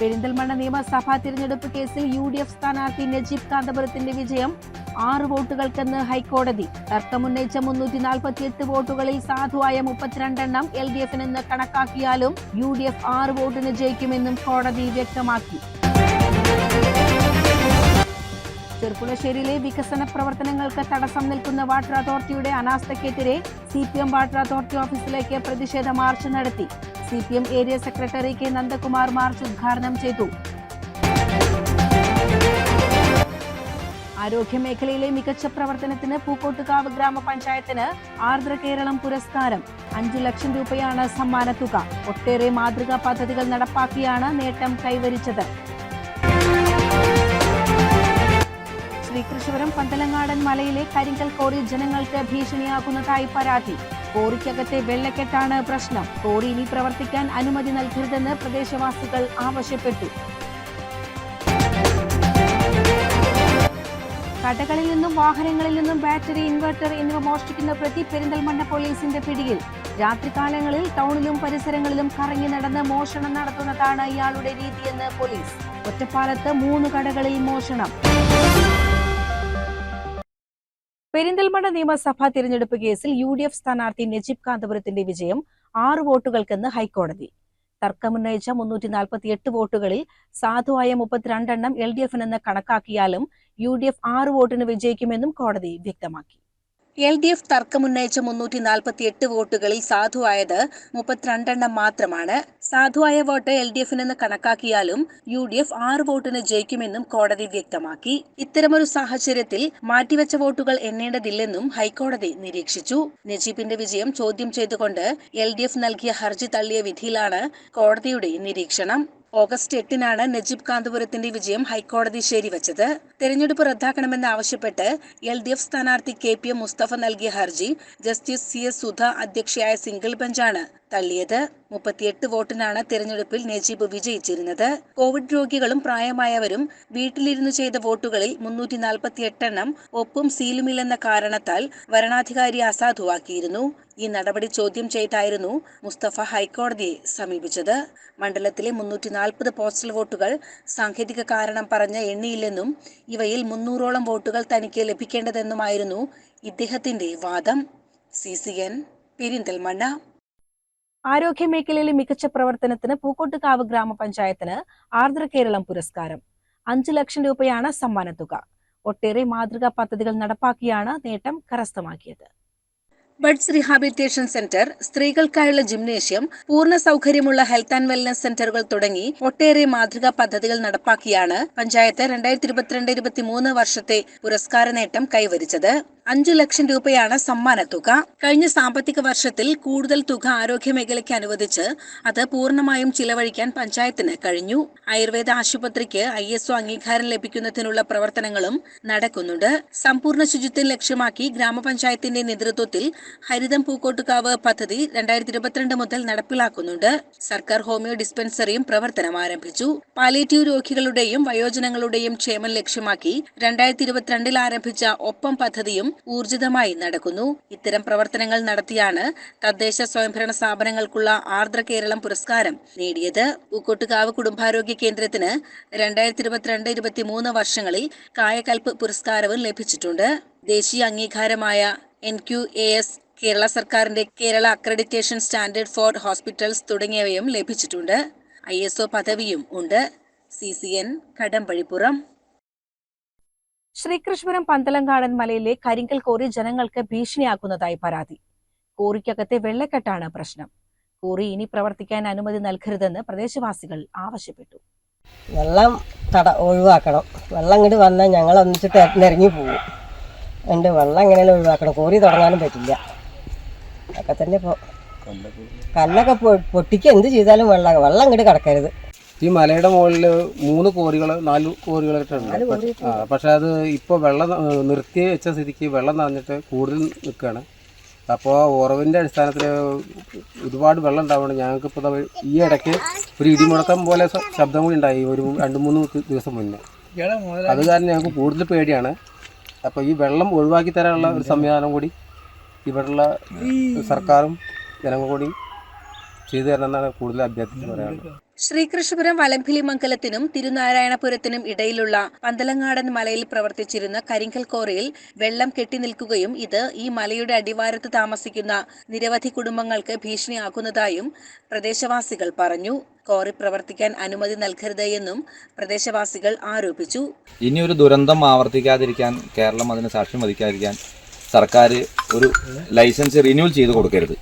പെരിന്തൽമണ്ണ നിയമസഭാ തിരഞ്ഞെടുപ്പ് കേസിൽ യു ഡി എഫ് സ്ഥാനാർത്ഥി നജീബ് കാന്തപുരത്തിന്റെ വിജയം ആറ് വോട്ടുകൾക്കെന്ന് ഹൈക്കോടതി. തർക്കമുന്നയിച്ച മുന്നൂറ്റി നാൽപ്പത്തി എട്ട് വോട്ടുകളിൽ സാധുവായ മുപ്പത്തിരണ്ടെണ്ണം എൽ ഡി എഫിനെന്ന് കണക്കാക്കിയാലും യു ഡി എഫ് ആറ് വോട്ടിന് ജയിക്കുമെന്നും കോടതി വ്യക്തമാക്കി. ചെർപ്പുളശ്ശേരിയിലെ വികസന പ്രവർത്തനങ്ങൾക്ക് തടസ്സം നിൽക്കുന്ന വാട്ടർ അതോറിറ്റിയുടെ അനാസ്ഥയ്ക്കെതിരെ C P M water authority ഓഫീസിലേക്ക് പ്രതിഷേധ മാർച്ച് നടത്തി. C P M area secretary K Nandakumar march ഉദ്ഘാടനം ചെയ്തു. ആരോഗ്യമേഖലയിലെ മികച്ച പ്രവർത്തനത്തിന് പൂക്കോട്ടുകാവ് ഗ്രാമപഞ്ചായത്തിന് ആർദ്ര കേരളം പുരസ്കാരം. അഞ്ചു ലക്ഷം രൂപയാണ് സമ്മാനത്തുക. ഒട്ടേറെ മാതൃകാ പദ്ധതികൾ നടപ്പാക്കിയാണ് നേട്ടം കൈവരിച്ചത്. ശ്രീകൃഷ്ണപുരം പന്തലങ്ങാടൻ മലയിലെ കരിങ്കൽ കോറി ജനങ്ങൾക്ക് ഭീഷണിയാകുന്നതായി പരാതി. കോറിക്കകത്തെ വെള്ളക്കെട്ടാണ് പ്രശ്നം. കോറി ഇനി പ്രവർത്തിക്കാൻ അനുമതി നൽകരുതെന്ന് പ്രദേശവാസികൾ ആവശ്യപ്പെട്ടു. കടകളിൽ നിന്നും വാഹനങ്ങളിൽ നിന്നും ബാറ്ററി ഇൻവെർട്ടർ എന്നിവ മോഷ്ടിക്കുന്ന പ്രതി പെരിന്തൽമണ്ണ പോലീസിന്റെ പിടിയിൽ. രാത്രികാലങ്ങളിൽ ടൗണിലും പരിസരങ്ങളിലും കറങ്ങി നടന്ന് മോഷണം നടത്തുന്നതാണ് ഇയാളുടെ രീതിയെന്ന് പോലീസ്. ഒറ്റപ്പാലത്ത് മൂന്ന് കടകളിൽ മോഷണം. പെരിന്തൽമണ്ണ നിയമസഭാ തിരഞ്ഞെടുപ്പ് കേസിൽ യു ഡി എഫ് സ്ഥാനാർത്ഥി നജീബ് കാന്തപുരത്തിന്റെ വിജയം ആറ് വോട്ടുകൾക്കെന്ന് ഹൈക്കോടതി. തർക്കമുന്നയിച്ച മുന്നൂറ്റി നാൽപ്പത്തി എട്ട് വോട്ടുകളിൽ സാധുവായ മുപ്പത്തിരണ്ടെണ്ണം എൽ ഡി എഫിനെന്ന് കണക്കാക്കിയാലും യു ഡി എഫ് ആറ് വോട്ടിന് വിജയിക്കുമെന്നും കോടതി വ്യക്തമാക്കി. എൽ ഡി എഫ് തർക്കമുന്നയിച്ച മുന്നൂറ്റി നാൽപ്പത്തി എട്ട് വോട്ടുകളിൽ സാധുവായത് മുപ്പത്തിരണ്ടെണ്ണം മാത്രമാണ്. സാധുവായ വോട്ട് എൽ ഡി എഫിനെന്ന് കണക്കാക്കിയാലും യു ഡി എഫ് ആറ് വോട്ടിന് ജയിക്കുമെന്നും കോടതി വ്യക്തമാക്കി. ഇത്തരമൊരു സാഹചര്യത്തിൽ മാറ്റിവെച്ച വോട്ടുകൾ എണ്ണേണ്ടതില്ലെന്നും ഹൈക്കോടതി നിരീക്ഷിച്ചു. നജീബിന്റെ വിജയം ചോദ്യം ചെയ്തുകൊണ്ട് എൽ ഡി എഫ് നൽകിയ ഹർജി തള്ളിയ വിധിയിലാണ് കോടതിയുടെ നിരീക്ഷണം. ഓഗസ്റ്റ് എട്ടിനാണ് നജീബ് കാന്തപുരത്തിന്റെ വിജയം ഹൈക്കോടതി ശരിവച്ചത് തെരഞ്ഞെടുപ്പ് റദ്ദാക്കണമെന്ന് ആവശ്യപ്പെട്ട് എൽ ഡി എഫ് സ്ഥാനാർത്ഥി കെ പി എം മുസ്തഫ നൽകിയ ഹർജി ജസ്റ്റിസ് സി എസ് സുധ അധ്യക്ഷയായ സിംഗിൾ ബെഞ്ചാണ് തള്ളിയത്. മുപ്പത്തിയെട്ട് വോട്ടിനാണ് തെരഞ്ഞെടുപ്പിൽ നജീബ് വിജയിച്ചിരുന്നത്. കോവിഡ് രോഗികളും പ്രായമായവരും വീട്ടിലിരുന്നു ചെയ്ത വോട്ടുകളിൽ മുന്നൂറ്റി നാൽപ്പത്തി എട്ടെണ്ണം ഒപ്പും സീലുമില്ലെന്ന കാരണത്താൽ വരണാധികാരി അസാധുവാക്കിയിരുന്നു. ഈ നടപടി ചോദ്യം ചെയ്തായിരുന്നു മുസ്തഫ ഹൈക്കോടതിയെ സമീപിച്ചത്. മണ്ഡലത്തിലെ മുന്നൂറ്റി നാൽപ്പത് പോസ്റ്റൽ വോട്ടുകൾ സാങ്കേതിക കാരണം പറഞ്ഞ് എണ്ണിയില്ലെന്നും ഇവയിൽ മുന്നൂറോളം വോട്ടുകൾ തനിക്ക് ലഭിക്കേണ്ടതെന്നുമായിരുന്നു ഇദ്ദേഹത്തിന്റെ വാദം. C C N Perinthalmanna. ആരോഗ്യമേഖലയിലെ മികച്ച പ്രവർത്തനത്തിന് പൂക്കോട്ടുകാവ് ഗ്രാമപഞ്ചായത്തിന് ആർദ്ര കേരളം പുരസ്കാരം. അഞ്ചു ലക്ഷം രൂപയാണ് സമ്മാനത്തുക ഒട്ടേറെ മാതൃകാ പദ്ധതികൾ നടപ്പാക്കിയാണ് നേട്ടം കരസ്ഥമാക്കിയത്. ബഡ്സ് റീഹാബിലിറ്റേഷൻ സെന്റർ സ്ത്രീകൾക്കായുള്ള ജിംനേഷ്യം പൂർണ സൗകര്യമുള്ള ഹെൽത്ത് ആൻഡ് വെൽനസ് സെന്ററുകൾ തുടങ്ങി ഒട്ടേറെ മാതൃകാ പദ്ധതികൾ നടപ്പാക്കിയാണ് പഞ്ചായത്ത് രണ്ടായിരത്തി ഇരുപത്തിരണ്ട് ഇരുപത്തിമൂന്ന് വർഷത്തെ പുരസ്കാര നേട്ടം കൈവരിച്ചത്. അഞ്ചു ലക്ഷം രൂപയാണ് സമ്മാനത്തുക കഴിഞ്ഞ സാമ്പത്തിക വർഷത്തിൽ കൂടുതൽ തുക ആരോഗ്യ മേഖലയ്ക്ക് അനുവദിച്ച് അത് പൂർണമായും ചിലവഴിക്കാൻ പഞ്ചായത്തിന് കഴിഞ്ഞു. ആയുർവേദ ആശുപത്രിക്ക് ഐ എസ് അംഗീകാരം ലഭിക്കുന്നതിനുള്ള പ്രവർത്തനങ്ങളും നടക്കുന്നുണ്ട്. സമ്പൂർണ ശുചിത്വം ലക്ഷ്യമാക്കി ഗ്രാമപഞ്ചായത്തിന്റെ നേതൃത്വത്തിൽ ഹരിതം പൂക്കോട്ടുകാവ് പദ്ധതി രണ്ടായിരത്തി ഇരുപത്തിരണ്ട് മുതൽ നടപ്പിലാക്കുന്നുണ്ട്. സർക്കാർ ഹോമിയോ ഡിസ്പെൻസറിയും പ്രവർത്തനം ആരംഭിച്ചു. പാലേറ്റീവ് രോഗികളുടെയും വയോജനങ്ങളുടെയും ക്ഷേമം ലക്ഷ്യമാക്കി രണ്ടായിരത്തി ഇരുപത്തിരണ്ടിൽ ആരംഭിച്ച ഒപ്പം പദ്ധതിയും ഊർജിതമായി നടക്കുന്നു. ഇത്തരം പ്രവർത്തനങ്ങൾ നടത്തിയാണ് തദ്ദേശ സ്വയംഭരണ സ്ഥാപനങ്ങൾക്കുള്ള ആർദ്ര കേരളം പുരസ്കാരം നേടിയത്. പൂക്കോട്ടുകാവ് കുടുംബാരോഗ്യ കേന്ദ്രത്തിന് രണ്ടായിരത്തി ഇരുപത്തിരണ്ട് ഇരുപത്തിമൂന്ന് വർഷങ്ങളിൽ കായകൽപ്പ് പുരസ്കാരവും ലഭിച്ചിട്ടുണ്ട്. ദേശീയ അംഗീകാരമായ N Q A S Kerala സർക്കാരിന്റെ Kerala accreditation standard for hospitals തുടങ്ങിയവയും ലഭിച്ചിട്ടുണ്ട്. ഐ എസ് ഒ പദവിയും ഉണ്ട്. C C N Kadambazhipuram. Sreekrishnapuram Panthalankadan മലയിലെ കരിങ്കൽ കോറി ജനങ്ങൾക്ക് ഭീഷണിയാക്കുന്നതായി പരാതി. കോറിക്കകത്തെ വെള്ളക്കെട്ടാണ് പ്രശ്നം. കോറി ഇനി പ്രവർത്തിക്കാൻ അനുമതി നൽകരുതെന്ന് പ്രദേശവാസികൾ ആവശ്യപ്പെട്ടു. വെള്ളം തട ഒഴിവാക്കണം. വെള്ളം ഇങ്ങോട്ട് വന്നാൽ ഞങ്ങൾ ഒന്നിച്ചിട്ട് ഇറങ്ങി പോകും എന്റെ വെള്ളം എങ്ങനെയാലും ഒഴിവാക്കണം. കോറി തുടങ്ങാനും പറ്റില്ല. അതൊക്കെ തന്നെ ഇപ്പോൾ കല്ലൊക്കെ പൊട്ടിക്കുക എന്ത് ചെയ്താലും വെള്ളം വെള്ളം ഇങ്ങോട്ട് കിടക്കരുത്. ഈ മലയുടെ മുകളിൽ മൂന്ന് കോറികൾ നാല് കോറികളായിട്ടുണ്ട് പക്ഷെ അത് ഇപ്പോൾ വെള്ളം നിർത്തി വെച്ച സ്ഥിതിക്ക് വെള്ളം നിറഞ്ഞിട്ട് കൂടുതൽ നിൽക്കുകയാണ്. അപ്പോൾ ഉറവിന്റെ അടിസ്ഥാനത്തിൽ ഒരുപാട് വെള്ളം ഉണ്ടാവുകയാണ്. ഞങ്ങൾക്ക് ഇപ്പോൾ ഈ ഇടയ്ക്ക് ഒരു ഇടിമുഴക്കം പോലെ ശബ്ദം കൂടി ഉണ്ടായി ഒരു രണ്ട് മൂന്ന് ദിവസം മുന്നേ. അത് കാരണം ഞങ്ങൾക്ക് കൂടുതൽ പേടിയാണ്. അപ്പോൾ ഈ വെള്ളം ഒഴിവാക്കി തരാനുള്ള ഒരു സംവിധാനം കൂടി ഇവിടെയുള്ള സർക്കാരും ജനങ്ങളും കൂടി ചെയ്തു തരണം എന്നാണ് കൂടുതൽ അഭ്യർത്ഥിച്ച് പറയാനുള്ളത്. ശ്രീകൃഷ്ണപുരം വലംഭിലി മംഗലത്തിനും തിരുനാരായണപുരത്തിനും ഇടയിലുള്ള പന്തലങ്ങാടൻ മലയിൽ പ്രവർത്തിച്ചിരുന്ന കരിങ്കൽ കോറിയിൽ വെള്ളം കെട്ടി നിൽക്കുകയും ഇത് ഈ മലയുടെ അടിവാരത്ത് താമസിക്കുന്ന നിരവധി കുടുംബങ്ങൾക്ക് ഭീഷണിയാക്കുന്നതായും പ്രദേശവാസികൾ പറഞ്ഞു. കോറി പ്രവർത്തിക്കാൻ അനുമതി നൽകരുത് എന്നും പ്രദേശവാസികൾ ആരോപിച്ചു. ഇനി ഒരു ദുരന്തം ആവർത്തിക്കാതിരിക്കാൻ കേരളം അതിന് സാക്ഷ്യം വഹിക്കാതിരിക്കാൻ സർക്കാർ ഒരു ലൈസൻസ് റിന്യൂവൽ ചെയ്ത് കൊടുക്കരുത്.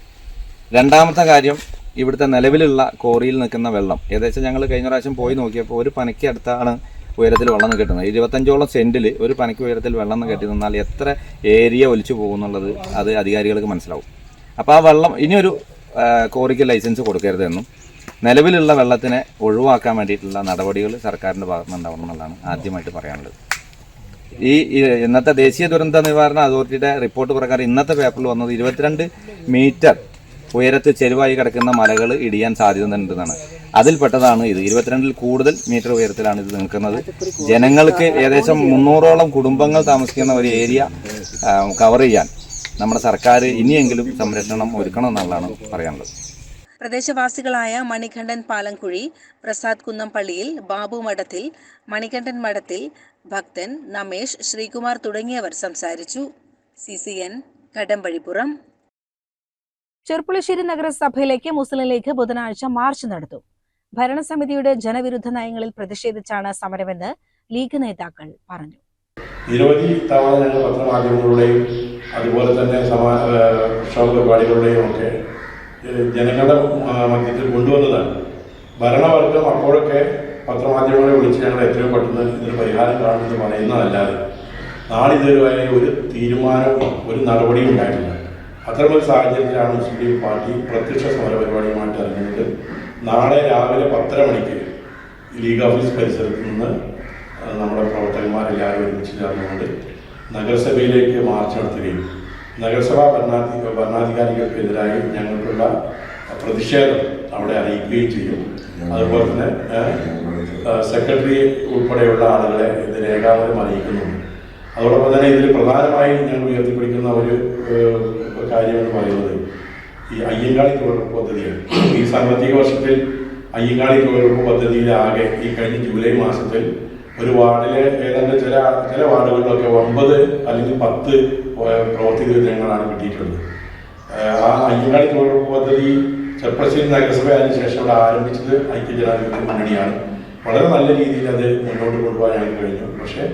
രണ്ടാമത്തെ കാര്യം ഇവിടുത്തെ നിലവിലുള്ള കോറിയിൽ നിൽക്കുന്ന വെള്ളം. ഏകദേശം ഞങ്ങൾ കഴിഞ്ഞ പ്രാവശ്യം പോയി നോക്കിയപ്പോൾ ഒരു പനയ്ക്ക് അടുത്താണ് ഉയരത്തിൽ വെള്ളം കിട്ടുന്നത്. ഇരുപത്തഞ്ചോളം സെന്റിൽ ഒരു പനയ്ക്ക് ഉയരത്തിൽ വെള്ളം കെട്ടി നിന്നാൽ എത്ര ഏരിയ ഒലിച്ചു പോകുന്നുള്ളത് അത് അധികാരികൾക്ക് മനസ്സിലാവും. അപ്പോൾ ആ വെള്ളം ഇനിയൊരു കോറിക്ക് ലൈസൻസ് കൊടുക്കരുതെന്നും നിലവിലുള്ള വെള്ളത്തിനെ ഒഴിവാക്കാൻ വേണ്ടിയിട്ടുള്ള നടപടികൾ സർക്കാരിന്റെ ഭാഗത്തുനിന്ന് ഉണ്ടാവണം എന്നുള്ളതാണ് ആദ്യമായിട്ട് പറയാനുള്ളത്. ഈ ഇന്നത്തെ ദേശീയ ദുരന്ത നിവാരണ അതോറിറ്റിയുടെ റിപ്പോർട്ട് പ്രകാരം ഇന്നത്തെ പേപ്പറിൽ വന്നത് ഇരുപത്തിരണ്ട് മീറ്റർ ഉയരത്തിൽ ചെരുവായി കിടക്കുന്ന മലകൾ ഇടിയാൻ സാധ്യതയുണ്ടെന്നാണ്. അതിൽപ്പെട്ടതാണ് ഇത്. ഇരുപത്തിരണ്ടിൽ കൂടുതൽ മീറ്റർ ഉയരത്തിലാണ് ഇത് നിൽക്കുന്നത്. ജനങ്ങൾക്ക് ഏകദേശം മുന്നൂറോളം കുടുംബങ്ങൾ താമസിക്കുന്ന ഒരു ഏരിയ കവർ ചെയ്യാൻ നമ്മുടെ സർക്കാർ ഇനിയെങ്കിലും സംരക്ഷണം ഒരുക്കണം എന്നുള്ളതാണ് പറയാനുള്ളത്. പ്രദേശവാസികളായ മണികണ്ഠൻ പാലംകുഴി പ്രസാദ് കുന്നംപള്ളിയിൽ ബാബു മഠത്തിൽ മണികണ്ഠൻ മഠത്തിൽ ഭക്തൻ നമേഷ് ശ്രീകുമാർ തുടങ്ങിയവർ സംസാരിച്ചു. C C N Kadampazhippuram. Cherpulassery നഗരസഭയിലേക്ക് Muslim League ബുധനാഴ്ച മാർച്ച് നടത്തും. ഭരണസമിതിയുടെ ജനവിരുദ്ധ നയങ്ങളിൽ പ്രതിഷേധിച്ചാണ് സമരമെന്ന് ലീഗ് നേതാക്കൾ പറഞ്ഞു. നിരവധി തവണ ഞങ്ങൾ പത്രമാധ്യമങ്ങളുടെയും അതുപോലെ തന്നെ സമാ പ്രക്ഷോഭ പരിപാടികളുടെയും ഒക്കെ ജനങ്ങളുടെ മധ്യത്തിൽ കൊണ്ടുവന്നതാണ്. ഭരണവർഗം അപ്പോഴൊക്കെ പത്രമാധ്യമങ്ങളെ വിളിച്ച് ഞങ്ങൾ എത്രയും പെട്ടെന്ന് ഇതിന് പരിഹാരം കാണുമെന്ന് പറയുന്നതല്ലാതെ നാളിതുവരെ ഒരു തീരുമാനവും ഒരു നടപടിയും ഉണ്ടായിട്ടില്ല. അത്തരമൊരു സാഹചര്യത്തിലാണ് മുസ്ലിം ലീഗ് പാർട്ടി പ്രത്യക്ഷ സമര പരിപാടിയുമായിട്ട് ഇറങ്ങുന്നത് നാളെ രാവിലെ പത്തര മണിക്ക് ലീഗ് ഓഫീസ് പരിസരത്ത് നിന്ന് നമ്മുടെ പ്രവർത്തകന്മാരെല്ലാവരും ഒരുമിച്ച് ചേർന്നുകൊണ്ട് നഗരസഭയിലേക്ക് മാർച്ച് നടത്തുകയും നഗരസഭാ ഭരണാധി ഭരണാധികാരികൾക്കെതിരായി ഞങ്ങൾക്കുള്ള പ്രതിഷേധം അവിടെ അറിയിക്കുകയും ചെയ്യും. അതുപോലെ തന്നെ സെക്രട്ടറി ഉൾപ്പെടെയുള്ള ആളുകളെ ഇത് രേഖാമൂലം അറിയിക്കുന്നുണ്ട്. അതോടൊപ്പം തന്നെ ഇതിൽ പ്രധാനമായും ഞങ്ങൾ ഉയർത്തിപ്പിടിക്കുന്ന ഒരു കാര്യം എന്ന് പറയുന്നത്. ഈ അയ്യങ്കാളി തൊഴിലുറപ്പ് പദ്ധതിയാണ്. ഈ സാമ്പത്തിക വർഷത്തിൽ അയ്യങ്കാളി തൊഴിലുറപ്പ് പദ്ധതിയിൽ ആകെ ഈ കഴിഞ്ഞ ജൂലൈ മാസത്തിൽ ഒരു വാർഡിലെ ഏതാണ്ട് ചില ചില വാർഡുകളിലൊക്കെ ഒമ്പത് അല്ലെങ്കിൽ പത്ത് പ്രവൃത്തി ദുരിതങ്ങളാണ് കിട്ടിയിട്ടുള്ളത്. ആ അയ്യങ്കാളി തൊഴിലുറപ്പ് പദ്ധതി ചെർപ്പശ്ശേരി നഗരസഭ അതിന് ശേഷം അവിടെ ആരംഭിച്ചത് ഐക്യജനാധിപത്യ മുന്നണിയാണ്. വളരെ നല്ല രീതിയിൽ അത് മുന്നോട്ട് കൊണ്ടുപോകാൻ ഞങ്ങൾക്ക് കഴിഞ്ഞു. പക്ഷേ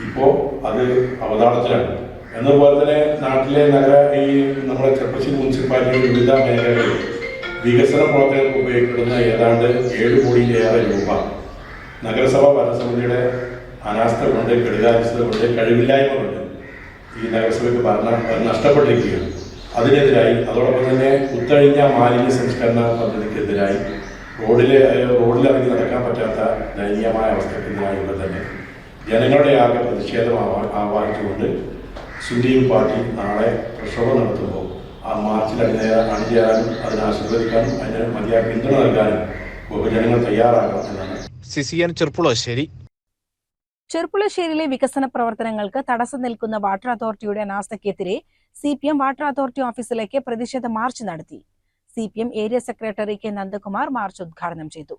ഇപ്പോൾ അത് അവതാളത്തിലാണ്. എന്നതുപോലെ തന്നെ നാട്ടിലെ നഗര ഈ നമ്മുടെ ചെറുപ്പശ്ശി മുനിസിപ്പാലിറ്റിയുടെ വിവിധ മേഖലകളിൽ വികസന പ്രവർത്തനങ്ങൾക്ക് ഉപയോഗിക്കുന്ന ഏതാണ്ട് ഏഴ് കോടിയിലേറെ രൂപ നഗരസഭാ ഭരണസമിതിയുടെ അനാസ്ഥ കൊണ്ട് കെടുകാര്യസ്ഥത കൊണ്ട് കഴിവില്ലായ്മ കൊണ്ട് ഈ നഗരസഭയ്ക്ക് ഭരണ നഷ്ടപ്പെട്ടിരിക്കുകയാണ് അതിനെതിരായി അതോടൊപ്പം തന്നെ കുത്തഴിഞ്ഞ മാലിന്യ സംസ്കരണ പദ്ധതിക്കെതിരായി റോഡിലെ റോഡിലിറങ്ങി നടക്കാൻ പറ്റാത്ത ദയനീയമായ അവസ്ഥക്കെതിരായുള്ള തന്നെ ജനങ്ങളുടെ ആകെ പ്രതിഷേധം ആവാ- ആവാഹിച്ചുകൊണ്ട് സുപ്രീം പാർട്ടി നാളെ പ്രക്ഷോഭം നടത്തുമ്പോൾ ആ മാർച്ചിൽ അതിനെ അണിചേരാനും അതിനെ ആശീർവദിക്കാനും അതിന് മതിയായ പിന്തുണ നൽകാനും ബഹുജനങ്ങൾ തയ്യാറാകണം എന്നാണ്. സിസിയൻ ചെറുപ്പുളശ്ശേരി ചെർപ്പുളശ്ശേരിയിലെ വികസന പ്രവർത്തനങ്ങൾക്ക് തടസ്സം നിൽക്കുന്ന വാട്ടർ അതോറിറ്റിയുടെ അനാസ്ഥയ്ക്കെതിരെ C P M water authority ഓഫീസിലേക്ക് പ്രതിഷേധ മാർച്ച് നടത്തി. C P M area secretary K Nandakumar march ഉദ്ഘാടനം ചെയ്തു.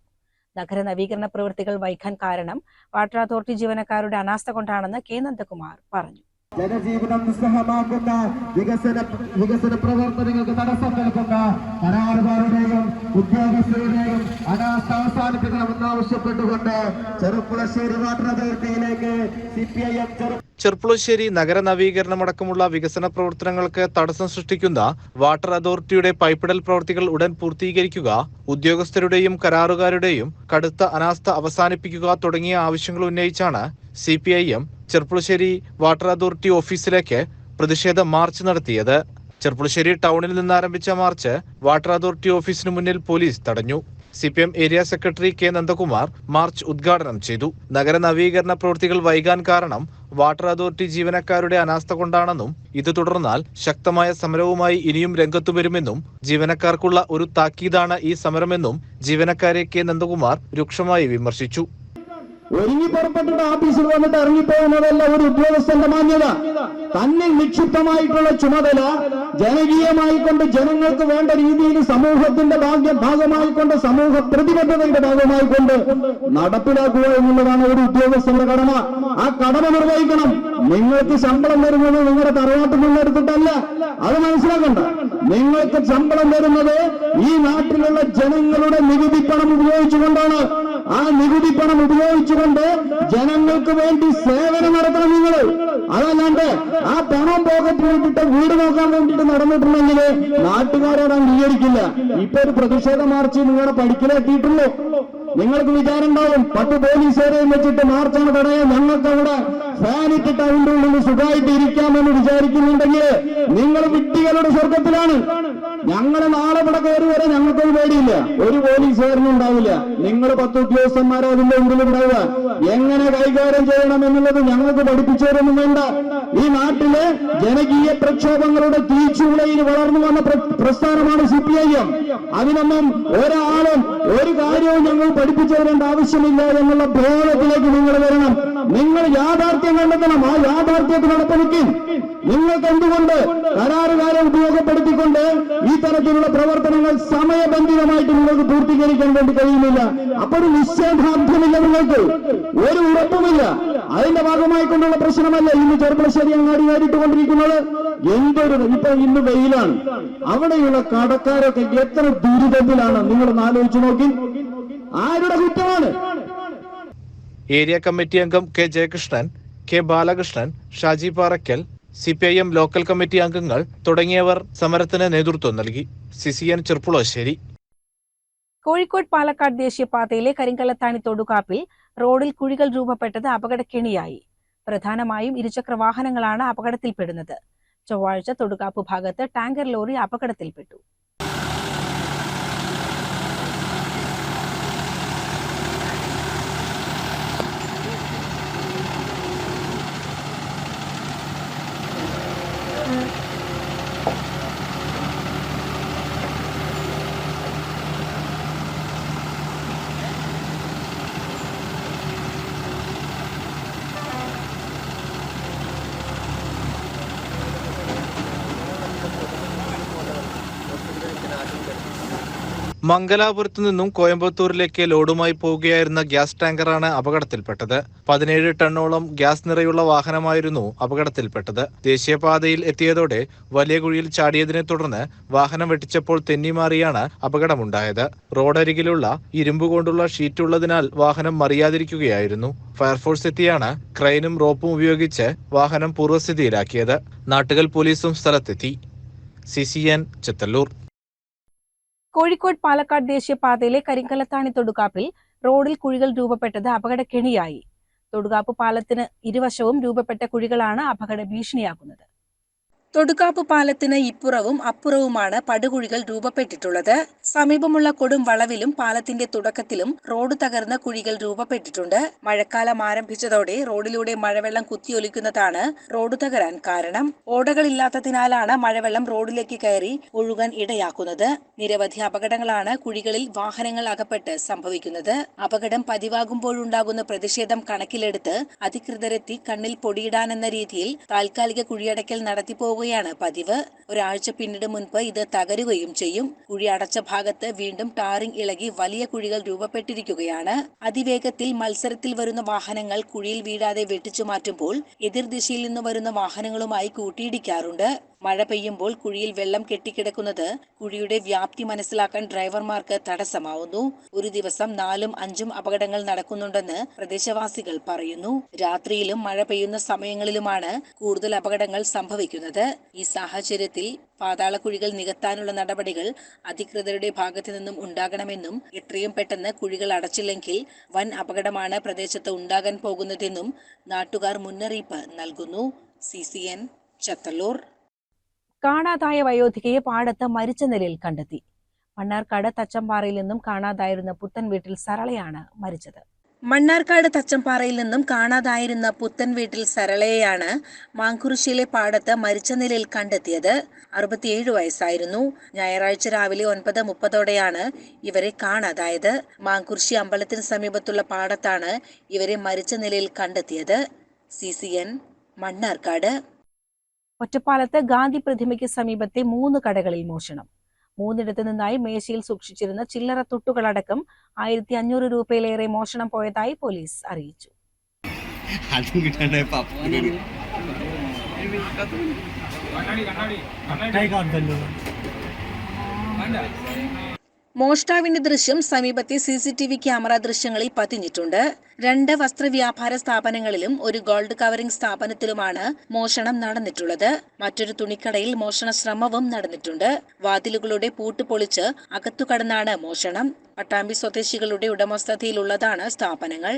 നഗര നവീകരണ പ്രവൃത്തികൾ വൈകാൻ കാരണം വാട്ടർ അതോറിറ്റി ജീവനക്കാരുടെ അനാസ്ഥ കൊണ്ടാണെന്ന് കെ നന്ദകുമാർ പറഞ്ഞു. ജനജീവിതം നിസ്സഹമാക്കുന്ന വികസന വികസന പ്രവർത്തനങ്ങൾക്ക് തടസ്സം നൽകുന്ന കരാറുകാരുടെയും ഉദ്യോഗസ്ഥരുടെയും അനാസ്ഥ അവസാനിപ്പിക്കണമെന്നാവശ്യപ്പെട്ടുകൊണ്ട് ചെറുപ്പുളശ്ശേരി വാട്ടർ അതോറിറ്റിയിലേക്ക് സി പി ഐ എം ചെറു ചെർപ്പുളശ്ശേരി നഗര നവീകരണമടക്കമുള്ള വികസന പ്രവർത്തനങ്ങൾക്ക് തടസ്സം സൃഷ്ടിക്കുന്ന വാട്ടർ അതോറിറ്റിയുടെ പൈപ്പിടൽ പ്രവൃത്തികൾ ഉടൻ പൂർത്തീകരിക്കുക ഉദ്യോഗസ്ഥരുടെയും കരാറുകാരുടെയും കടുത്ത അനാസ്ഥ അവസാനിപ്പിക്കുക തുടങ്ങിയ ആവശ്യങ്ങൾ ഉന്നയിച്ചാണ് C P I M Cherpulassery water authority ഓഫീസിലേക്ക് പ്രതിഷേധ മാർച്ച് നടത്തിയത്. ചെർപ്പുളശ്ശേരി ടൗണിൽ നിന്ന് ആരംഭിച്ച മാർച്ച് വാട്ടർ അതോറിറ്റി ഓഫീസിന് മുന്നിൽ പോലീസ് തടഞ്ഞു. C P M area secretary K Nandakumar march ഉദ്ഘാടനം ചെയ്തു. നഗര നവീകരണ പ്രവൃത്തികൾ വൈകാൻ കാരണം വാട്ടർ അതോറിറ്റി ജീവനക്കാരുടെ അനാസ്ഥ കൊണ്ടാണെന്നും ഇത് തുടർന്നാൽ ശക്തമായ സമരവുമായി ഇനിയും രംഗത്തു വരുമെന്നും ജീവനക്കാർക്കുള്ള ഒരു താക്കീതാണ് ഈ സമരമെന്നും ജീവനക്കാരെ കെ. നന്ദകുമാർ രൂക്ഷമായി വിമർശിച്ചു. ഒരുങ്ങി പുറപ്പെട്ടിട്ട് ഓഫീസിൽ വന്നിട്ട് ഇറങ്ങിപ്പോകുന്നതല്ല ഒരു ഉദ്യോഗസ്ഥന്റെ മാന്യത. തന്നെ നിക്ഷിപ്തമായിട്ടുള്ള ചുമതല ജനകീയമായിക്കൊണ്ട് ജനങ്ങൾക്ക് വേണ്ട രീതിയിൽ സമൂഹത്തിന്റെ ഭാഗ്യ ഭാഗമായിക്കൊണ്ട് സമൂഹ പ്രതിബദ്ധതയുടെ ഭാഗമായിക്കൊണ്ട് നടപ്പിലാക്കുക എന്നുള്ളതാണ് ഒരു ഉദ്യോഗസ്ഥന്റെ കടമ. ആ കടമ നിർവഹിക്കണം. നിങ്ങൾക്ക് ശമ്പളം വരുന്നത് നിങ്ങളുടെ തറവാട്ടിൽ നിന്നെടുത്തിട്ടല്ല അത് മനസ്സിലാക്കണ്ട. നിങ്ങൾക്ക് ശമ്പളം വരുന്നത് ഈ നാട്ടിലുള്ള ജനങ്ങളുടെ നികുതി പണം ഉപയോഗിച്ചുകൊണ്ടാണ്. ആ നികുതി പണം ഉപയോഗിച്ചുകൊണ്ട് ജനങ്ങൾക്ക് വേണ്ടി സേവനം നടത്തണം നിങ്ങൾ അതല്ലാണ്ട് ആ പണം ഇട്ടിട്ട് വീട് നോക്കാൻ വേണ്ടിയിട്ട് നടന്നിട്ടുണ്ടെങ്കിൽ നാട്ടുകാരോട് അംഗീകരിക്കില്ല. ഇപ്പൊ ഒരു പ്രതിഷേധ മാർച്ച് നിങ്ങളുടെ പഠിക്കലെത്തിയിട്ടുള്ളൂ നിങ്ങൾക്ക് വിചാരം ഉണ്ടാവും പത്ത് പോലീസുകാരെയും വെച്ചിട്ട് മാർച്ചാണ് തടയാൻ ഞങ്ങൾക്ക് അവിടെ ഫാനിട്ടിട്ട് അതിന്റെ ഉള്ളിൽ സുഖമായിട്ട് ഇരിക്കാമെന്ന് വിചാരിക്കുന്നുണ്ടെങ്കിൽ നിങ്ങൾ വിട്ടികളുടെ സ്വർഗത്തിലാണ് ഞങ്ങൾ നാളെ ഇവിടെ കയറി വരെ ഞങ്ങൾക്കൊരു പേടിയില്ല. ഒരു പോലീസുകാരനും ഉണ്ടാവില്ല. നിങ്ങൾ പത്ത് ഉദ്യോഗസ്ഥന്മാരെ അതിന്റെ മുമ്പിൽ ഉണ്ടാവുക എങ്ങനെ കൈകാര്യം ചെയ്യണം എന്നുള്ളത് ഞങ്ങൾക്ക് പഠിപ്പിച്ചവരൊന്നും വേണ്ട. ഈ നാട്ടിലെ ജനകീയ പ്രക്ഷോഭങ്ങളുടെ തീച്ചുളയിൽ വളർന്നു വന്ന പ്രസ്ഥാനമാണ് സി പി ഐ എം. അതിനൊന്നും ഒരാളും ഒരു കാര്യവും ഞങ്ങൾ പഠിപ്പിച്ചു തരേണ്ട ആവശ്യമില്ല എന്നുള്ള ബോധത്തിലേക്ക് നിങ്ങൾ വരണം. നിങ്ങൾ യാഥാർത്ഥ്യം കണ്ടെത്തണം. ആ യാഥാർത്ഥ്യത്തിനൊപ്പം നിൽക്കും നിങ്ങൾക്ക് എന്തുകൊണ്ട് കരാറുകാരെ ഉപയോഗപ്പെടുത്തിക്കൊണ്ട് ഈ തരത്തിലുള്ള പ്രവർത്തനങ്ങൾ സമയബന്ധിതമായിട്ട് നിങ്ങൾക്ക് പൂർത്തീകരിക്കാൻ വേണ്ടി കഴിയുന്നില്ല? അപ്പോൾ ഒരു നിശ്ചയദാർഢ്യമില്ല നിങ്ങൾക്ക്. ഒരു ഉറപ്പുമില്ല. അതിന്റെ ഭാഗമായി കൊണ്ടുള്ള പ്രശ്നമല്ല ഇന്ന് ചെറുപ്പശ്ശേരി അങ്ങാടി നേരിട്ടുകൊണ്ടിരിക്കുന്നത് എന്തൊരു ഇപ്പൊ ഇന്ന് വെയിലാണ്. അവിടെയുള്ള കടക്കാരൊക്കെ എത്ര ദുരിതത്തിലാണ്? നിങ്ങൾ ആലോചിച്ചു നോക്കി. ആരുടെ കുറ്റമാണ്? ഏരിയ കമ്മിറ്റി അംഗം K Jayakrishnan K Balakrishnan Shaji Parakkal C P I M local committee അംഗങ്ങൾ തുടങ്ങിയവർ സമരത്തിന് നേതൃത്വം നൽകി. സിസിഎൻ ചെർപ്പുളശ്ശേരി. കോഴിക്കോട് പാലക്കാട് ദേശീയപാതയിലെ കരിങ്കലത്താണി തൊടുകാപ്പിൽ റോഡിൽ കുഴികൾ രൂപപ്പെട്ടത് അപകടക്കെണിയായി. പ്രധാനമായും ഇരുചക്ര വാഹനങ്ങളാണ് അപകടത്തിൽപ്പെടുന്നത്. ചൊവ്വാഴ്ച തൊടുകാപ്പ് ഭാഗത്ത് ടാങ്കർ ലോറി അപകടത്തിൽപ്പെട്ടു. Mm-hmm. മംഗലാപുരത്തു നിന്നും കോയമ്പത്തൂരിലേക്ക് ലോഡുമായി പോവുകയായിരുന്ന ഗ്യാസ് ടാങ്കറാണ് അപകടത്തിൽപ്പെട്ടത്. പതിനേഴ് ടണ്ണോളം ഗ്യാസ് നിറയുള്ള വാഹനമായിരുന്നു അപകടത്തിൽപ്പെട്ടത്. ദേശീയപാതയിൽ എത്തിയതോടെ വലിയ കുഴിയിൽ ചാടിയതിനെ തുടർന്ന് വാഹനം വെട്ടിച്ചപ്പോൾ തെന്നിമാറിയാണ് അപകടമുണ്ടായത്. റോഡരികിലുള്ള ഇരുമ്പ് കൊണ്ടുള്ള ഷീറ്റ് ഉള്ളതിനാൽ വാഹനം മറിയാതിരിക്കുകയായിരുന്നു. ഫയർഫോഴ്സ് എത്തിയാണ് ക്രെയിനും റോപ്പും ഉപയോഗിച്ച് വാഹനം പൂർവസ്ഥിതിയിലാക്കിയത്. നാട്ടുകൽ പോലീസും സ്ഥലത്തെത്തി. C C N Chethallur. Kozhikode Palakkad ദേശീയപാതയിലെ കരിങ്കലത്താണി തൊടുകാപ്പിൽ റോഡിൽ കുഴികൾ രൂപപ്പെട്ടത് അപകടക്കെണിയായി. തൊടുകാപ്പ് പാലത്തിന് ഇരുവശവും രൂപപ്പെട്ട കുഴികളാണ് അപകട ഭീഷണിയാകുന്നത് തൊടുകാപ്പ് പാലത്തിന് ഇപ്പുറവും അപ്പുറവുമാണ് പടുകുഴികൾ രൂപപ്പെട്ടിട്ടുള്ളത്. സമീപമുള്ള കൊടും വളവിലും പാലത്തിന്റെ തുടക്കത്തിലും റോഡ് തകർന്ന കുഴികൾ രൂപപ്പെട്ടിട്ടുണ്ട്. മഴക്കാലം ആരംഭിച്ചതോടെ റോഡിലൂടെ മഴവെള്ളം കുത്തിയൊലിക്കുന്നതാണ് റോഡ് തകരാൻ കാരണം. ഓടകളില്ലാത്തതിനാലാണ് മഴവെള്ളം റോഡിലേക്ക് കയറി ഒഴുകാൻ ഇടയാക്കുന്നത്. നിരവധി അപകടങ്ങളാണ് കുഴികളിൽ വാഹനങ്ങൾ അകപ്പെട്ട് സംഭവിക്കുന്നത്. അപകടം പതിവാകുമ്പോഴുണ്ടാകുന്ന പ്രതിഷേധം കണക്കിലെടുത്ത് അധികൃതരെത്തി കണ്ണിൽ പൊടിയിടാനെന്ന രീതിയിൽ താൽക്കാലിക കുഴിയടക്കൽ നടത്തിപ്പോവുകയാണ് പതിവ്. ഒരാഴ്ച പിന്നീട് മുൻപ് ഇത് തകരുകയും ചെയ്യും. കുഴി അടച്ച ഭാഗത്ത് വീണ്ടും ടാറിംഗ് ഇളകി വലിയ കുഴികൾ രൂപപ്പെട്ടിരിക്കുകയാണ്. അതിവേഗത്തിൽ മത്സരത്തിൽ വരുന്ന വാഹനങ്ങൾ കുഴിയിൽ വീഴാതെ വെട്ടിച്ചു മാറ്റുമ്പോൾ എതിർദിശയിൽ നിന്ന് വരുന്ന വാഹനങ്ങളുമായി കൂട്ടിയിടിക്കാറുണ്ട്. മഴ പെയ്യുമ്പോൾ കുഴിയിൽ വെള്ളം കെട്ടിക്കിടക്കുന്നത് കുഴിയുടെ വ്യാപ്തി മനസ്സിലാക്കാൻ ഡ്രൈവർമാർക്ക് തടസ്സമാവുന്നു. ഒരു ദിവസം നാലും അഞ്ചും അപകടങ്ങൾ നടക്കുന്നുണ്ടെന്ന് പ്രദേശവാസികൾ പറയുന്നു. രാത്രിയിലും മഴ പെയ്യുന്ന സമയങ്ങളിലുമാണ് കൂടുതൽ അപകടങ്ങൾ സംഭവിക്കുന്നത്. ഈ സാഹചര്യത്തിൽ പാതാളക്കുഴികൾ നികത്താനുള്ള നടപടികൾ അധികൃതരുടെ ഭാഗത്തു നിന്നും ഉണ്ടാകണമെന്നും എത്രയും പെട്ടെന്ന് കുഴികൾ അടച്ചില്ലെങ്കിൽ വൻ അപകടമാണ് പ്രദേശത്ത് ഉണ്ടാകാൻ പോകുന്നതെന്നും നാട്ടുകാർ മുന്നറിയിപ്പ് നൽകുന്നു. C C N Chethallur. കാണാതായ വയോധികയെ പാടത്ത് മരിച്ച നിലയിൽ കണ്ടെത്തി. മണ്ണാർക്കാട് തച്ചമ്പാറയിൽ നിന്നും കാണാതായിരുന്ന പുത്തൻ വീട്ടിൽ സരളയാണ് മരിച്ചത്. മണ്ണാർക്കാട് തച്ചമ്പാറയിൽ നിന്നും കാണാതായിരുന്ന പുത്തൻ വീട്ടിൽ സരളയെയാണ് മാങ്കുറിശ്ശിയിലെ പാടത്ത് മരിച്ച നിലയിൽ കണ്ടെത്തിയത്. അറുപത്തിയേഴ് വയസ്സായിരുന്നു. ഞായറാഴ്ച രാവിലെ ഒൻപത് മുപ്പതോടെയാണ് ഇവരെ കാണാതായത്. മാങ്കുറിശ്ശി അമ്പലത്തിന് സമീപത്തുള്ള പാടത്താണ് ഇവരെ മരിച്ച നിലയിൽ കണ്ടെത്തിയത്. C C N Mannarkkad. ഒറ്റപ്പാലത്ത് ഗാന്ധി പ്രതിമയ്ക്ക് സമീപത്തെ മൂന്ന് കടകളിൽ മോഷണം. മൂന്നിടത്തു നിന്നായി മേശയിൽ സൂക്ഷിച്ചിരുന്ന ചില്ലറ തുട്ടുകളടക്കം ആയിരത്തി അഞ്ഞൂറ് രൂപയിലേറെ മോഷണം പോയതായി പോലീസ് അറിയിച്ചു. മോഷ്ടാവിന്റെ ദൃശ്യം സമീപത്തെ C C T V camera ദൃശ്യങ്ങളിൽ പതിഞ്ഞിട്ടുണ്ട്. രണ്ട് വസ്ത്രവ്യാപാര സ്ഥാപനങ്ങളിലും ഒരു ഗോൾഡ് കവറിംഗ് സ്ഥാപനത്തിലുമാണ് മോഷണം നടന്നിട്ടുള്ളത്. മറ്റൊരു തുണിക്കടയിൽ മോഷണ ശ്രമവും നടന്നിട്ടുണ്ട്. വാതിലുകളുടെ പൂട്ട് പൊളിച്ച് അകത്തു കടന്നാണ് മോഷണം. പട്ടാമ്പി സ്വദേശികളുടെ ഉടമസ്ഥതയിലുള്ളതാണ് സ്ഥാപനങ്ങൾ.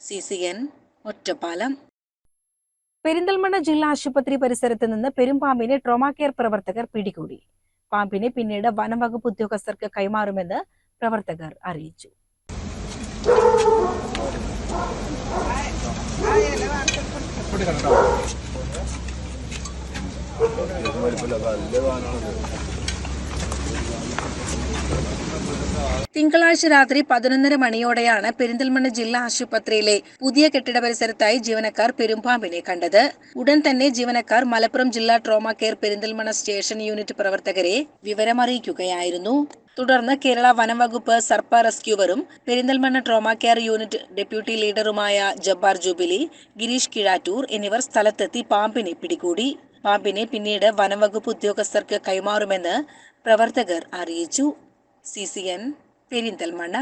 C C N Ottapalam. Perinthalmanna ജില്ലാ ആശുപത്രി പരിസരത്ത് നിന്ന് പെരുമ്പാമ്പിനെ ട്രോമാ കെയർ പ്രവർത്തകർ പിടികൂടി. പാമ്പിനെ പിന്നീട് വനംവകുപ്പ് ഉദ്യോഗസ്ഥർക്ക് കൈമാറുമെന്ന് പ്രവർത്തകർ അറിയിച്ചു. തിങ്കളാഴ്ച രാത്രി പതിനൊന്നര മണിയോടെയാണ് പെരിന്തൽമണ്ണ ജില്ലാ ആശുപത്രിയിലെ പുതിയ കെട്ടിട പരിസരത്തായി ജീവനക്കാർ പെരുമ്പാമ്പിനെ കണ്ടത്. ഉടൻ തന്നെ ജീവനക്കാർ മലപ്പുറം ജില്ലാ trauma care Perinthalmanna station unit പ്രവർത്തകരെ വിവരമറിയിക്കുകയായിരുന്നു. തുടർന്ന് കേരള വനംവകുപ്പ് സർപ്പ റെസ്ക്യൂവറും Perinthalmanna trauma care unit deputy ലീഡറുമായ Jabbar jubilee Gireesh Kizhattur എന്നിവർ സ്ഥലത്തെത്തി പാമ്പിനെ പിടികൂടി. പാമ്പിനെ പിന്നീട് വനംവകുപ്പ് ഉദ്യോഗസ്ഥർക്ക് കൈമാറുമെന്ന് പ്രവർത്തകർ അറിയിച്ചു. C C N Perinthalmanna.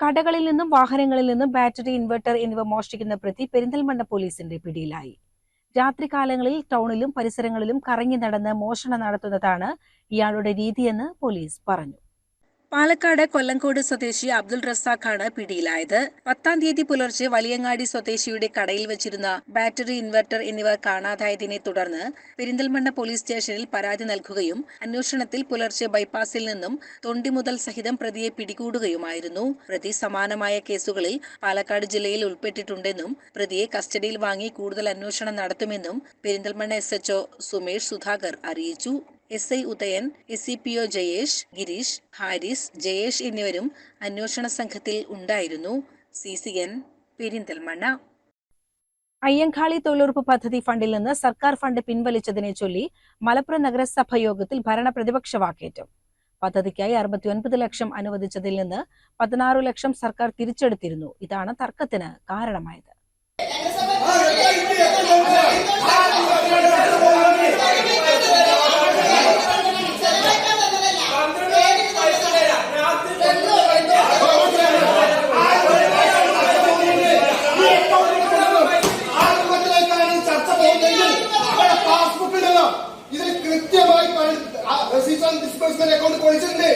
കടകളിൽ നിന്നും വാഹനങ്ങളിൽ നിന്നും ബാറ്ററി ഇൻവെർട്ടർ എന്നിവ മോഷ്ടിക്കുന്ന പ്രതി പെരിന്തൽമണ്ണ പോലീസിന്റെ പിടിയിലായി. രാത്രികാലങ്ങളിൽ ടൗണിലും പരിസരങ്ങളിലും കറങ്ങി നടന്ന് മോഷണം നടത്തുന്നതാണ് ഇയാളുടെ രീതിയെന്ന് പോലീസ് പറഞ്ഞു. പാലക്കാട് കൊല്ലങ്കോട് സ്വദേശി അബ്ദുൾ റസാഖാണ് പിടിയിലായത്. പത്താം തീയതി പുലർച്ചെ വലിയങ്ങാടി സ്വദേശിയുടെ കടയിൽ വെച്ചിരുന്ന ബാറ്ററി ഇൻവെർട്ടർ എന്നിവ കാണാതായതിനെ തുടർന്ന് പെരിന്തൽമണ്ണ പോലീസ് സ്റ്റേഷനിൽ പരാതി നൽകുകയും അന്വേഷണത്തിൽ പുലർച്ചെ ബൈപ്പാസിൽ നിന്നും തൊണ്ടി മുതൽ സഹിതം പ്രതിയെ പിടികൂടുകയുമായിരുന്നു. പ്രതി സമാനമായ കേസുകളിൽ പാലക്കാട് ജില്ലയിൽ ഉൾപ്പെട്ടിട്ടുണ്ടെന്നും പ്രതിയെ കസ്റ്റഡിയിൽ വാങ്ങി കൂടുതൽ അന്വേഷണം നടത്തുമെന്നും Perinthalmanna S H O Sumesh Sudhakar അറിയിച്ചു. S I Udayan S C P O Jayesh Gireesh Harris Jayesh എന്നിവരും അന്വേഷണ സംഘത്തിൽ ഉണ്ടായിരുന്നു. C C N Perinthalmanna. Ayyankali തൊഴിലുറപ്പ് പദ്ധതി ഫണ്ടിൽ നിന്ന് സർക്കാർ ഫണ്ട് പിൻവലിച്ചതിനെ ചൊല്ലി മലപ്പുറം നഗരസഭ യോഗത്തിൽ ഭരണ പ്രതിപക്ഷ വാക്കേറ്റം പദ്ധതിക്കായി അറുപത്തിയൊൻപത് ലക്ഷം അനുവദിച്ചതിൽ നിന്ന് പതിനാറ് ലക്ഷം സർക്കാർ തിരിച്ചെടുത്തിരുന്നു. ഇതാണ് തർക്കത്തിന് കാരണമായത്. ডিসপার্সমেন্ট অ্যাকাউন্ট করেছেন রে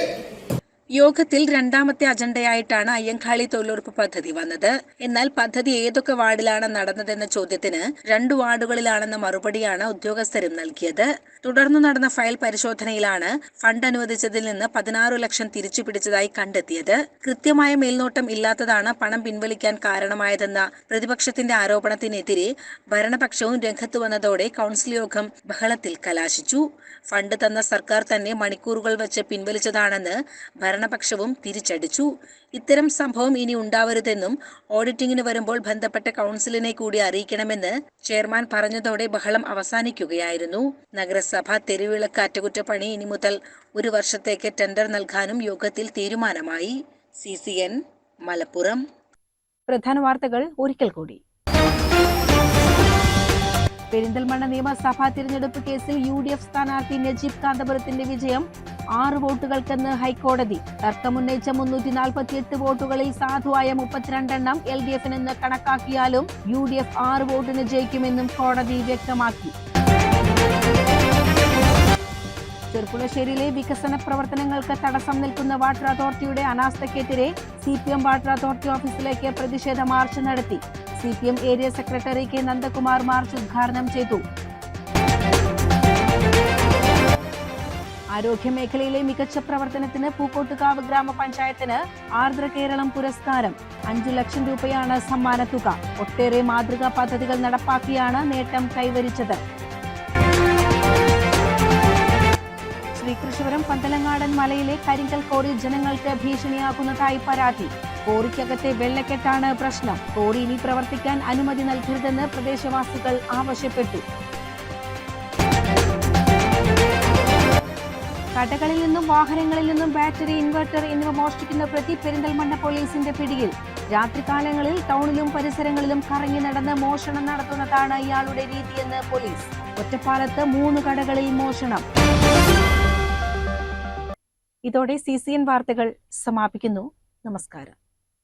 യോഗത്തിൽ രണ്ടാമത്തെ അജണ്ടയായിട്ടാണ് അയ്യങ്കാളി തൊഴിലുറപ്പ് പദ്ധതി വന്നത്. എന്നാൽ പദ്ധതി ഏതൊക്കെ വാർഡിലാണ് നടന്നതെന്ന ചോദ്യത്തിന് രണ്ടു വാർഡുകളിലാണെന്ന മറുപടിയാണ് ഉദ്യോഗസ്ഥരും നൽകിയത്. തുടർന്ന് നടന്ന ഫയൽ പരിശോധനയിലാണ് ഫണ്ട് അനുവദിച്ചതിൽ നിന്ന് പതിനാറ് ലക്ഷം തിരിച്ചു പിടിച്ചതായി കണ്ടെത്തിയത്. കൃത്യമായ മേൽനോട്ടം ഇല്ലാത്തതാണ് പണം പിൻവലിക്കാൻ കാരണമായതെന്ന പ്രതിപക്ഷത്തിന്റെ ആരോപണത്തിനെതിരെ ഭരണപക്ഷവും രംഗത്ത് വന്നതോടെ കൗൺസിൽ യോഗം ബഹളത്തിൽ കലാശിച്ചു. ഫണ്ട് തന്ന സർക്കാർ തന്നെ മണിക്കൂറുകൾ വെച്ച് പിൻവലിച്ചതാണെന്ന് ഭരണപക്ഷവും തിരിച്ചടിച്ചു. ഇത്തരം സംഭവം ഇനി ഉണ്ടാവരുതെന്നും ഓഡിറ്റിംഗിന് വരുമ്പോൾ ബന്ധപ്പെട്ട കൗൺസിലിനെ കൂടി അറിയിക്കണമെന്ന് ചെയർമാൻ പറഞ്ഞതോടെ ബഹളം അവസാനിക്കുകയായിരുന്നു. നഗരസഭ തെരുവിളക്ക് അറ്റകുറ്റപ്പണി ഇനി മുതൽ ഒരു വർഷത്തേക്ക് ടെൻഡർ നൽകാനും യോഗത്തിൽ തീരുമാനമായി. സി മലപ്പുറം. പ്രധാന വാർത്തകൾ ഒരിക്കൽ കൂടി. പെരിന്തൽമണ്ണ നിയമസഭാ തിരഞ്ഞെടുപ്പ് കേസിൽ യു ഡി എഫ് സ്ഥാനാർത്ഥി നജീബ് കാന്തപുരത്തിന്റെ വിജയം ആറ് വോട്ടുകൾക്കെന്ന് ഹൈക്കോടതി. തർക്കമുന്നയിച്ച മുന്നൂറ്റി നാൽപ്പത്തി എട്ട് വോട്ടുകളിൽ സാധുവായ മുപ്പത്തിരണ്ടെണ്ണം എൽ ഡി എഫിനെന്ന് കണക്കാക്കിയാലും യു ഡി എഫ് ആറ് വോട്ടിന് ജയിക്കുമെന്നും കോടതി വ്യക്തമാക്കി. ചെർപ്പുളശ്ശേരിയിലെ വികസന പ്രവർത്തനങ്ങൾക്ക് തടസ്സം നിൽക്കുന്ന വാട്ടർ അതോറിറ്റിയുടെ അനാസ്ഥയ്ക്കെതിരെ C P M water authority ഓഫീസിലേക്ക് പ്രതിഷേധ മാർച്ച് നടത്തി. C P M area secretary K Nandakumar march ഉദ്ഘാടനം ചെയ്തു. ആരോഗ്യ മേഖലയിലെ മികച്ച പ്രവർത്തനത്തിന് പൂക്കോട്ടുകാവ് ഗ്രാമപഞ്ചായത്തിന് ആർദ്ര കേരളം പുരസ്കാരം. അഞ്ചു ലക്ഷം രൂപയാണ് സമ്മാനത്തുക ഒട്ടേറെ മാതൃകാ പദ്ധതികൾ നടപ്പാക്കിയാണ് നേട്ടം കൈവരിച്ചത്. ശ്രീകൃഷ്ണപുരം പന്തലങ്ങാടൻ മലയിലെ കരിങ്കൽ കോറി ജനങ്ങൾക്ക് ഭീഷണിയാകുന്നതായി പരാതി. കോറിക്കകത്തെ വെള്ളക്കെട്ടാണ് പ്രശ്നം. കോറി ഇനി പ്രവർത്തിക്കാൻ അനുമതി നൽകരുതെന്ന് പ്രദേശവാസികൾ ആവശ്യപ്പെട്ടു. കടകളിൽ നിന്നും വാഹനങ്ങളിൽ നിന്നും ബാറ്ററി ഇൻവെർട്ടർ എന്നിവ മോഷ്ടിക്കുന്ന പ്രതി പെരിന്തൽമണ്ണ പോലീസിന്റെ പിടിയിൽ. രാത്രികാലങ്ങളിൽ ടൗണിലും പരിസരങ്ങളിലും കറങ്ങി നടന്ന് മോഷണം നടത്തുന്നതാണ് ഇയാളുടെ രീതിയെന്ന് പോലീസ്. ഒറ്റപ്പാലത്ത് മൂന്ന് കടകളിൽ മോഷണം. ഇതോടെ സി സി എൻ വാർത്തകൾ സമാപിക്കുന്നു. നമസ്കാരം.